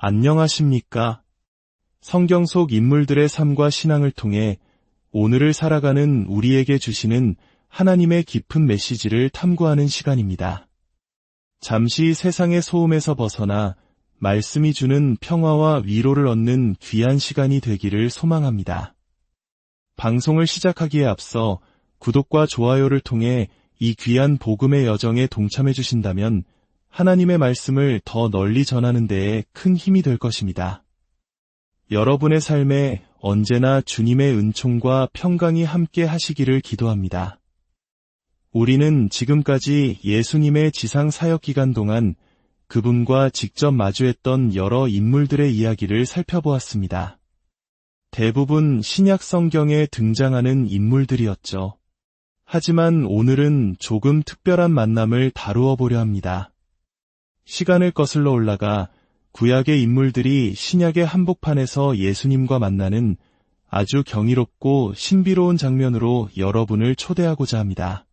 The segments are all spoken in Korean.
안녕하십니까? 성경 속 인물들의 삶과 신앙을 통해 오늘을 살아가는 우리에게 주시는 하나님의 깊은 메시지를 탐구하는 시간입니다. 잠시 세상의 소음에서 벗어나 말씀이 주는 평화와 위로를 얻는 귀한 시간이 되기를 소망합니다. 방송을 시작하기에 앞서 구독과 좋아요를 통해 이 귀한 복음의 여정에 동참해 주신다면 하나님의 말씀을 더 널리 전하는 데에 큰 힘이 될 것입니다. 여러분의 삶에 언제나 주님의 은총과 평강이 함께 하시기를 기도합니다. 우리는 지금까지 예수님의 지상 사역 기간 동안 그분과 직접 마주했던 여러 인물들의 이야기를 살펴보았습니다. 대부분 신약 성경에 등장하는 인물들이었죠. 하지만 오늘은 조금 특별한 만남을 다루어 보려 합니다. 시간을 거슬러 올라가 구약의 인물들이 신약의 한복판에서 예수님과 만나는 아주 경이롭고 신비로운 장면으로 여러분을 초대하고자 합니다.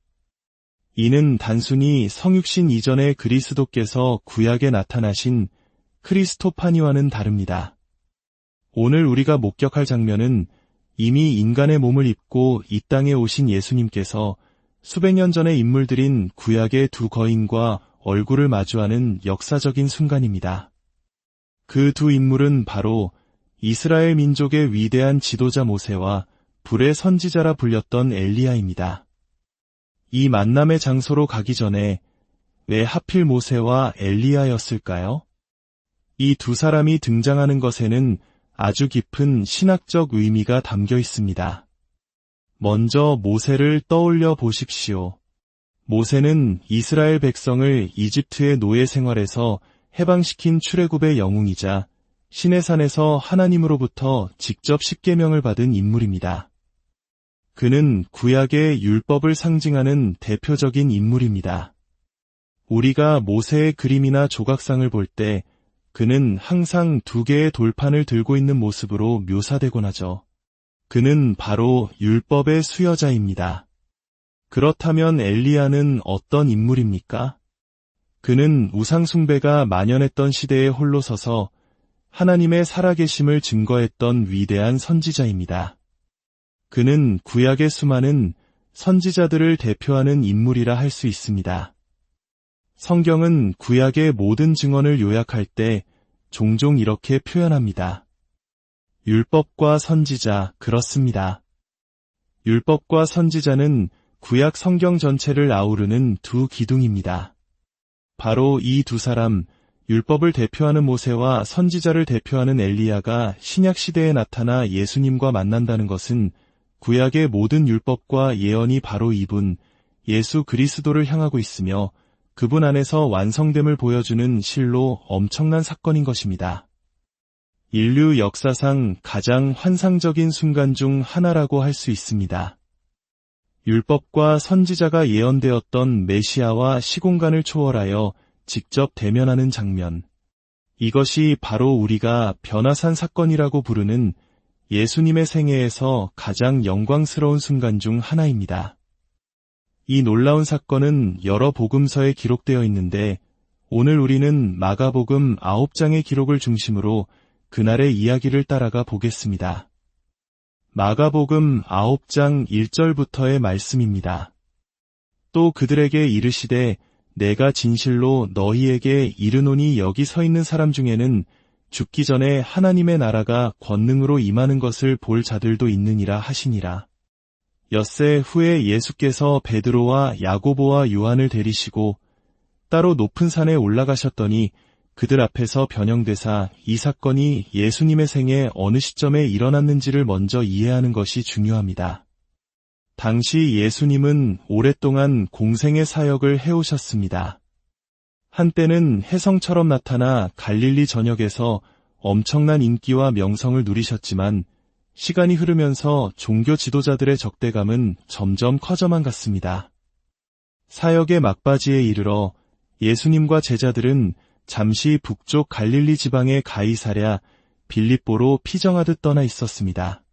이는 단순히 성육신 이전의 그리스도께서 구약에 나타나신 크리스토파니와는 다릅니다. 오늘 우리가 목격할 장면은 이미 인간의 몸을 입고 이 땅에 오신 예수님께서 수백 년 전의 인물들인 구약의 두 거인과 얼굴을 마주하는 역사적인 순간입니다. 그 두 인물은 바로 이스라엘 민족의 위대한 지도자 모세와 불의 선지자라 불렸던 엘리야입니다. 이 만남의 장소로 가기 전에 왜 하필 모세와 엘리야였을까요? 이 두 사람이 등장하는 것에는 아주 깊은 신학적 의미가 담겨 있습니다. 먼저 모세를 떠올려 보십시오. 모세는 이스라엘 백성을 이집트의 노예 생활에서 해방시킨 출애굽의 영웅이자 시내산에서 하나님으로부터 직접 십계명을 받은 인물입니다. 그는 구약의 율법을 상징하는 대표적인 인물입니다. 우리가 모세의 그림이나 조각상을 볼 때 그는 항상 두 개의 돌판을 들고 있는 모습으로 묘사되곤 하죠. 그는 바로 율법의 수여자입니다. 그렇다면 엘리야는 어떤 인물입니까? 그는 우상숭배가 만연했던 시대에 홀로 서서 하나님의 살아계심을 증거했던 위대한 선지자입니다. 그는 구약의 수많은 선지자들을 대표하는 인물이라 할 수 있습니다. 성경은 구약의 모든 증언을 요약할 때 종종 이렇게 표현합니다. 율법과 선지자, 그렇습니다. 율법과 선지자는 구약 성경 전체를 아우르는 두 기둥입니다. 바로 이 두 사람, 율법을 대표하는 모세와 선지자를 대표하는 엘리야가 신약 시대에 나타나 예수님과 만난다는 것은 구약의 모든 율법과 예언이 바로 이분, 예수 그리스도를 향하고 있으며 그분 안에서 완성됨을 보여주는 실로 엄청난 사건인 것입니다. 인류 역사상 가장 환상적인 순간 중 하나라고 할 수 있습니다. 율법과 선지자가 예언되었던 메시아와 시공간을 초월하여 직접 대면하는 장면. 이것이 바로 우리가 변화산 사건이라고 부르는 예수님의 생애에서 가장 영광스러운 순간 중 하나입니다. 이 놀라운 사건은 여러 복음서에 기록되어 있는데 오늘 우리는 마가복음 9장의 기록을 중심으로 그날의 이야기를 따라가 보겠습니다. 마가복음 9장 1절부터의 말씀입니다. 또 그들에게 이르시되 내가 진실로 너희에게 이르노니 여기 서 있는 사람 중에는 죽기 전에 하나님의 나라가 권능으로 임하는 것을 볼 자들도 있느니라 하시니라. 엿새 후에 예수께서 베드로와 야고보와 요한을 데리시고 따로 높은 산에 올라가셨더니 그들 앞에서 변형되사 이 사건이 예수님의 생에 어느 시점에 일어났는지를 먼저 이해하는 것이 중요합니다. 당시 예수님은 오랫동안 공생의 사역을 해오셨습니다. 한때는 혜성처럼 나타나 갈릴리 전역에서 엄청난 인기와 명성을 누리셨지만 시간이 흐르면서 종교 지도자들의 적대감은 점점 커져만 갔습니다. 사역의 막바지에 이르러 예수님과 제자들은 잠시 북쪽 갈릴리 지방의 가이사랴 빌립보로 피정하듯 떠나 있었습니다.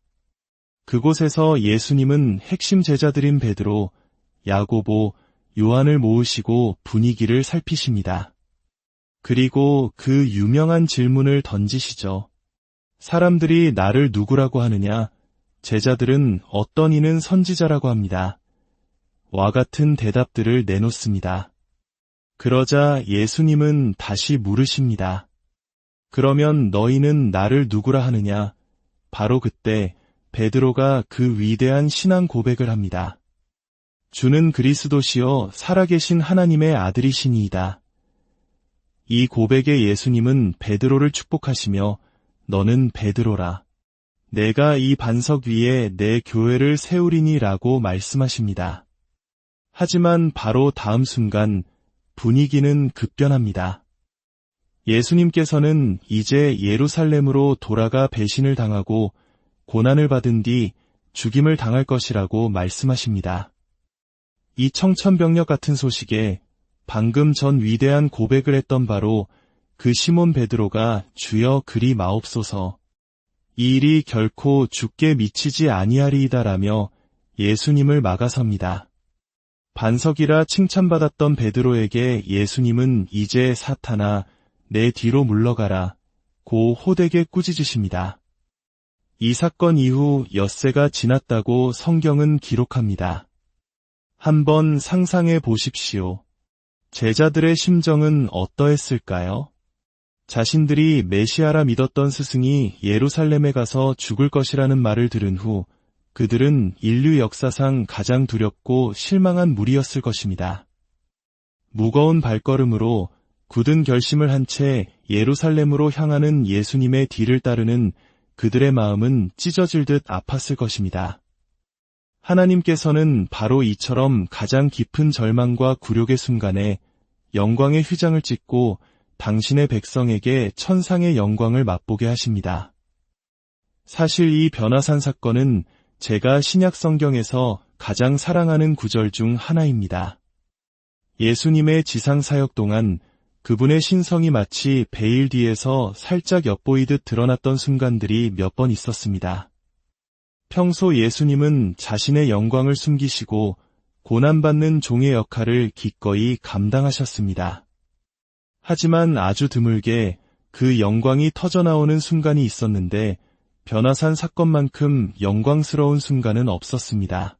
그곳에서 예수님은 핵심 제자들인 베드로, 야고보, 요한을 모으시고 분위기를 살피십니다. 그리고 그 유명한 질문을 던지시죠. 사람들이 나를 누구라고 하느냐? 제자들은 어떤 이는 선지자라고 합니다. 와 같은 대답들을 내놓습니다. 그러자 예수님은 다시 물으십니다. 그러면 너희는 나를 누구라 하느냐? 바로 그때 베드로가 그 위대한 신앙 고백을 합니다. 주는 그리스도시요 살아계신 하나님의 아들이시니이다. 이 고백에 예수님은 베드로를 축복하시며 너는 베드로라. 내가 이 반석 위에 내 교회를 세우리니라고 말씀하십니다. 하지만 바로 다음 순간 분위기는 급변합니다. 예수님께서는 이제 예루살렘으로 돌아가 배신을 당하고 고난을 받은 뒤 죽임을 당할 것이라고 말씀하십니다. 이 청천벽력 같은 소식에 방금 전 위대한 고백을 했던 바로 그 시몬 베드로가 주여 그리 마옵소서 이 일이 결코 죽게 미치지 아니하리이다라며 예수님을 막아섭니다. 반석이라 칭찬받았던 베드로에게 예수님은 이제 사탄아 내 뒤로 물러가라 고 호되게 꾸짖으십니다. 이 사건 이후 엿새가 지났다고 성경은 기록합니다. 한번 상상해 보십시오. 제자들의 심정은 어떠했을까요? 자신들이 메시아라 믿었던 스승이 예루살렘에 가서 죽을 것이라는 말을 들은 후 그들은 인류 역사상 가장 두렵고 실망한 무리였을 것입니다. 무거운 발걸음으로 굳은 결심을 한 채 예루살렘으로 향하는 예수님의 뒤를 따르는 그들의 마음은 찢어질 듯 아팠을 것입니다. 하나님께서는 바로 이처럼 가장 깊은 절망과 굴욕의 순간에 영광의 휘장을 찢고 당신의 백성에게 천상의 영광을 맛보게 하십니다. 사실 이 변화산 사건은 제가 신약 성경에서 가장 사랑하는 구절 중 하나입니다. 예수님의 지상 사역 동안 그분의 신성이 마치 베일 뒤에서 살짝 엿보이듯 드러났던 순간들이 몇 번 있었습니다. 평소 예수님은 자신의 영광을 숨기시고 고난받는 종의 역할을 기꺼이 감당하셨습니다. 하지만 아주 드물게 그 영광이 터져나오는 순간이 있었는데 변화산 사건만큼 영광스러운 순간은 없었습니다.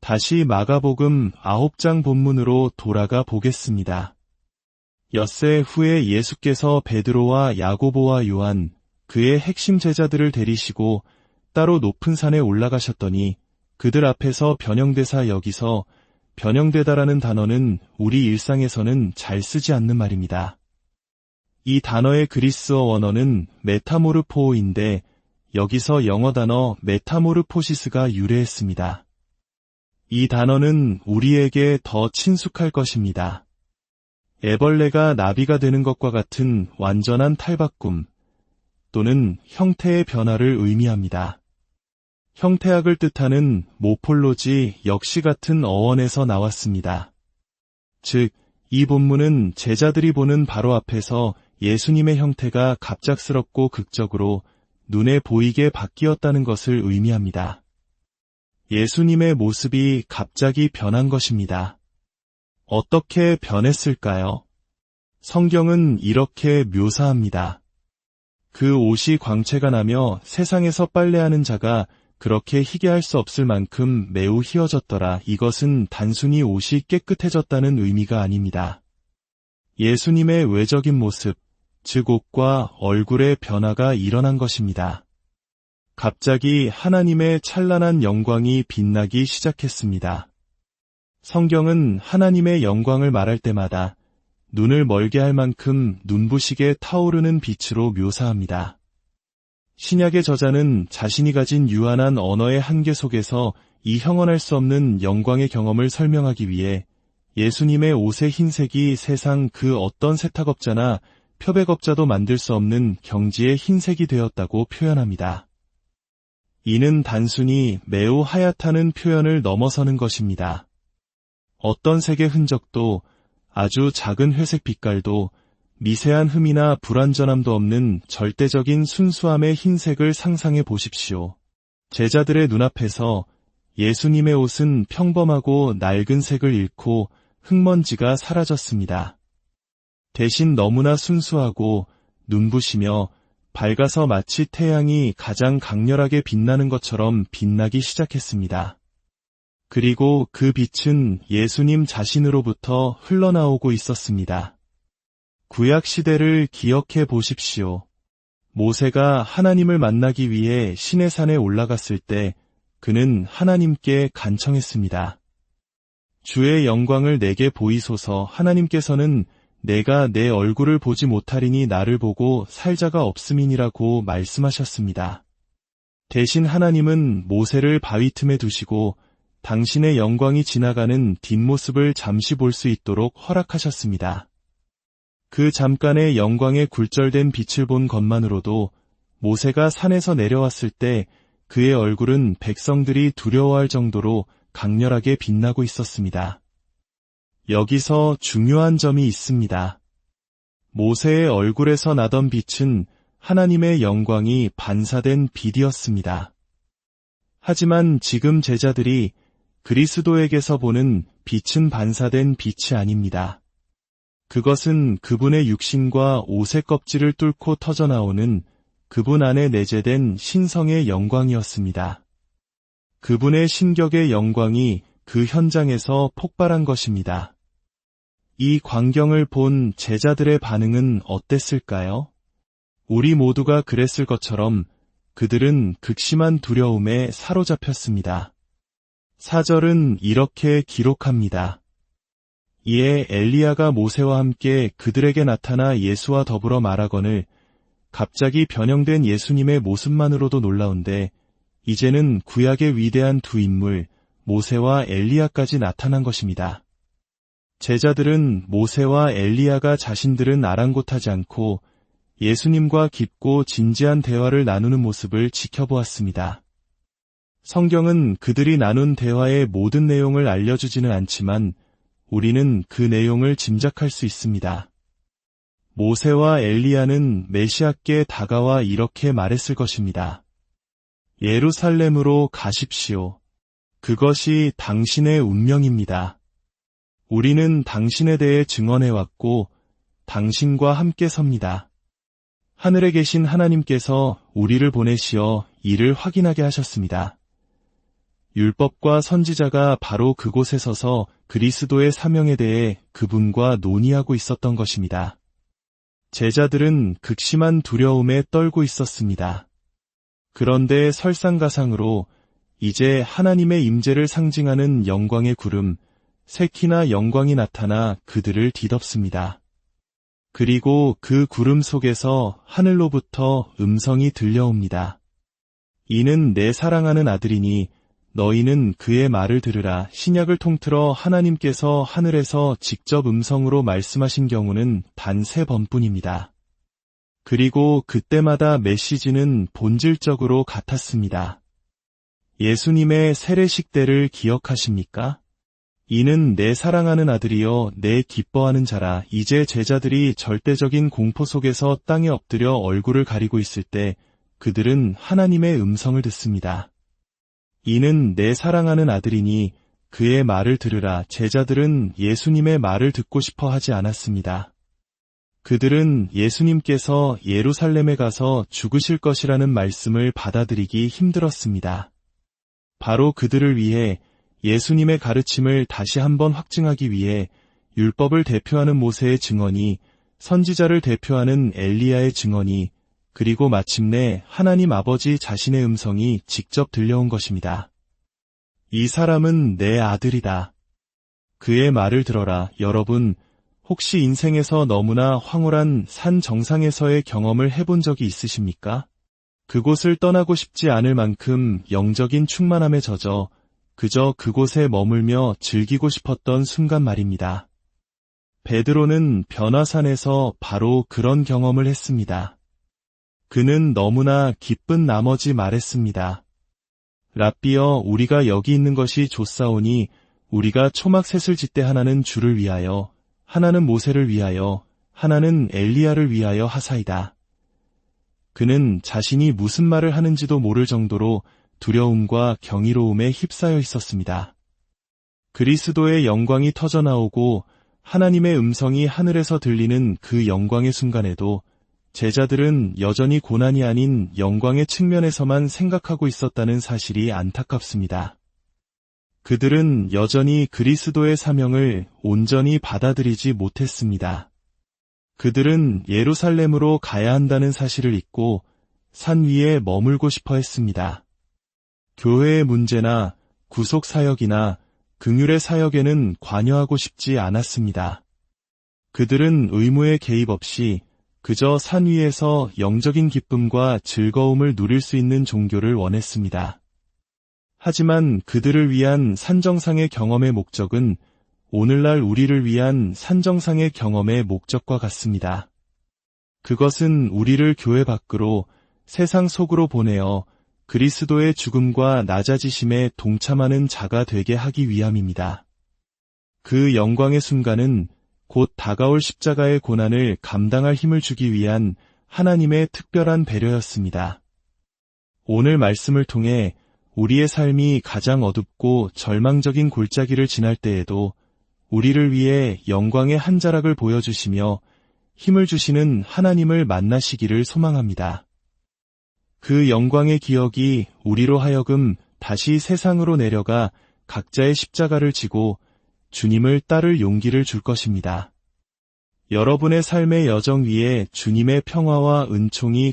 다시 마가복음 9장 본문으로 돌아가 보겠습니다. 엿새 후에 예수께서 베드로와 야고보와 요한, 그의 핵심 제자들을 데리시고 따로 높은 산에 올라가셨더니 그들 앞에서 변형대사 여기서 변형되다라는 단어는 우리 일상에서는 잘 쓰지 않는 말입니다. 이 단어의 그리스어 원어는 메타모르포인데 여기서 영어 단어 메타모르포시스가 유래했습니다. 이 단어는 우리에게 더 친숙할 것입니다. 애벌레가 나비가 되는 것과 같은 완전한 탈바꿈 또는 형태의 변화를 의미합니다. 형태학을 뜻하는 모폴로지 역시 같은 어원에서 나왔습니다. 즉, 이 본문은 제자들이 보는 바로 앞에서 예수님의 형태가 갑작스럽고 극적으로 눈에 보이게 바뀌었다는 것을 의미합니다. 예수님의 모습이 갑자기 변한 것입니다. 어떻게 변했을까요? 성경은 이렇게 묘사합니다. 그 옷이 광채가 나며 세상에서 빨래하는 자가 그렇게 희게 할 수 없을 만큼 매우 희어졌더라. 이것은 단순히 옷이 깨끗해졌다는 의미가 아닙니다. 예수님의 외적인 모습, 즉 옷과 얼굴의 변화가 일어난 것입니다. 갑자기 하나님의 찬란한 영광이 빛나기 시작했습니다. 성경은 하나님의 영광을 말할 때마다 눈을 멀게 할 만큼 눈부시게 타오르는 빛으로 묘사합니다. 신약의 저자는 자신이 가진 유한한 언어의 한계 속에서 이 형언할 수 없는 영광의 경험을 설명하기 위해 예수님의 옷의 흰색이 세상 그 어떤 세탁업자나 표백업자도 만들 수 없는 경지의 흰색이 되었다고 표현합니다. 이는 단순히 매우 하얗다는 표현을 넘어서는 것입니다. 어떤 색의 흔적도 아주 작은 회색 빛깔도 미세한 흠이나 불완전함도 없는 절대적인 순수함의 흰색을 상상해 보십시오. 제자들의 눈앞에서 예수님의 옷은 평범하고 낡은 색을 잃고 흙먼지가 사라졌습니다. 대신 너무나 순수하고 눈부시며 밝아서 마치 태양이 가장 강렬하게 빛나는 것처럼 빛나기 시작했습니다. 그리고 그 빛은 예수님 자신으로부터 흘러나오고 있었습니다. 구약 시대를 기억해 보십시오. 모세가 하나님을 만나기 위해 신의 산에 올라갔을 때 그는 하나님께 간청했습니다. 주의 영광을 내게 보이소서 하나님께서는 내가 내 얼굴을 보지 못하리니 나를 보고 살자가 없음이니라고 말씀하셨습니다. 대신 하나님은 모세를 바위 틈에 두시고 당신의 영광이 지나가는 뒷모습을 잠시 볼 수 있도록 허락하셨습니다. 그 잠깐의 영광에 굴절된 빛을 본 것만으로도 모세가 산에서 내려왔을 때 그의 얼굴은 백성들이 두려워할 정도로 강렬하게 빛나고 있었습니다. 여기서 중요한 점이 있습니다. 모세의 얼굴에서 나던 빛은 하나님의 영광이 반사된 빛이었습니다. 하지만 지금 제자들이 그리스도에게서 보는 빛은 반사된 빛이 아닙니다. 그것은 그분의 육신과 옷의 껍질을 뚫고 터져나오는 그분 안에 내재된 신성의 영광이었습니다. 그분의 신격의 영광이 그 현장에서 폭발한 것입니다. 이 광경을 본 제자들의 반응은 어땠을까요? 우리 모두가 그랬을 것처럼 그들은 극심한 두려움에 사로잡혔습니다. 사절은 이렇게 기록합니다. 이에 엘리야가 모세와 함께 그들에게 나타나 예수와 더불어 말하거늘 갑자기 변형된 예수님의 모습만으로도 놀라운데 이제는 구약의 위대한 두 인물 모세와 엘리야까지 나타난 것입니다. 제자들은 모세와 엘리야가 자신들은 아랑곳하지 않고 예수님과 깊고 진지한 대화를 나누는 모습을 지켜보았습니다. 성경은 그들이 나눈 대화의 모든 내용을 알려주지는 않지만 우리는 그 내용을 짐작할 수 있습니다. 모세와 엘리야는 메시아께 다가와 이렇게 말했을 것입니다. 예루살렘으로 가십시오. 그것이 당신의 운명입니다. 우리는 당신에 대해 증언해왔고 당신과 함께 섭니다. 하늘에 계신 하나님께서 우리를 보내시어 이를 확인하게 하셨습니다. 율법과 선지자가 바로 그곳에 서서 그리스도의 사명에 대해 그분과 논의하고 있었던 것입니다. 제자들은 극심한 두려움에 떨고 있었습니다. 그런데 설상가상으로 이제 하나님의 임재를 상징하는 영광의 구름, 새키나 영광이 나타나 그들을 뒤덮습니다. 그리고 그 구름 속에서 하늘로부터 음성이 들려옵니다. 이는 내 사랑하는 아들이니 너희는 그의 말을 들으라. 신약을 통틀어 하나님께서 하늘에서 직접 음성으로 말씀하신 경우는 단 세 번뿐입니다. 그리고 그때마다 메시지는 본질적으로 같았습니다. 예수님의 세례식 때를 기억하십니까? 이는 내 사랑하는 아들이여 내 기뻐하는 자라 이제 제자들이 절대적인 공포 속에서 땅에 엎드려 얼굴을 가리고 있을 때 그들은 하나님의 음성을 듣습니다. 이는 내 사랑하는 아들이니 그의 말을 들으라 제자들은 예수님의 말을 듣고 싶어 하지 않았습니다. 그들은 예수님께서 예루살렘에 가서 죽으실 것이라는 말씀을 받아들이기 힘들었습니다. 바로 그들을 위해 예수님의 가르침을 다시 한번 확증하기 위해 율법을 대표하는 모세의 증언이 선지자를 대표하는 엘리야의 증언이 그리고 마침내 하나님 아버지 자신의 음성이 직접 들려온 것입니다. 이 사람은 내 아들이다. 그의 말을 들어라. 여러분, 혹시 인생에서 너무나 황홀한 산 정상에서의 경험을 해본 적이 있으십니까? 그곳을 떠나고 싶지 않을 만큼 영적인 충만함에 젖어 그저 그곳에 머물며 즐기고 싶었던 순간 말입니다. 베드로는 변화산에서 바로 그런 경험을 했습니다. 그는 너무나 기쁜 나머지 말했습니다. 랍비여 우리가 여기 있는 것이 좋사오니 우리가 초막셋을 짓되 하나는 주를 위하여 하나는 모세를 위하여 하나는 엘리야를 위하여 하사이다. 그는 자신이 무슨 말을 하는지도 모를 정도로 두려움과 경이로움에 휩싸여 있었습니다. 그리스도의 영광이 터져나오고 하나님의 음성이 하늘에서 들리는 그 영광의 순간에도 제자들은 여전히 고난이 아닌 영광의 측면에서만 생각하고 있었다는 사실이 안타깝습니다. 그들은 여전히 그리스도의 사명을 온전히 받아들이지 못했습니다. 그들은 예루살렘으로 가야 한다는 사실을 잊고 산 위에 머물고 싶어 했습니다. 교회의 문제나 구속 사역이나 긍휼의 사역에는 관여하고 싶지 않았습니다. 그들은 의무의 개입 없이 그저 산 위에서 영적인 기쁨과 즐거움을 누릴 수 있는 종교를 원했습니다. 하지만 그들을 위한 산정상의 경험의 목적은 오늘날 우리를 위한 산정상의 경험의 목적과 같습니다. 그것은 우리를 교회 밖으로 세상 속으로 보내어 그리스도의 죽음과 낮아지심에 동참하는 자가 되게 하기 위함입니다. 그 영광의 순간은 곧 다가올 십자가의 고난을 감당할 힘을 주기 위한 하나님의 특별한 배려였습니다. 오늘 말씀을 통해 우리의 삶이 가장 어둡고 절망적인 골짜기를 지날 때에도 우리를 위해 영광의 한 자락을 보여주시며 힘을 주시는 하나님을 만나시기를 소망합니다. 그 영광의 기억이 우리로 하여금 다시 세상으로 내려가 각자의 십자가를 지고 주님을 따를 용기를 줄 것입니다. 여러분의 삶의 여정 위에 주님의 평화와 은총이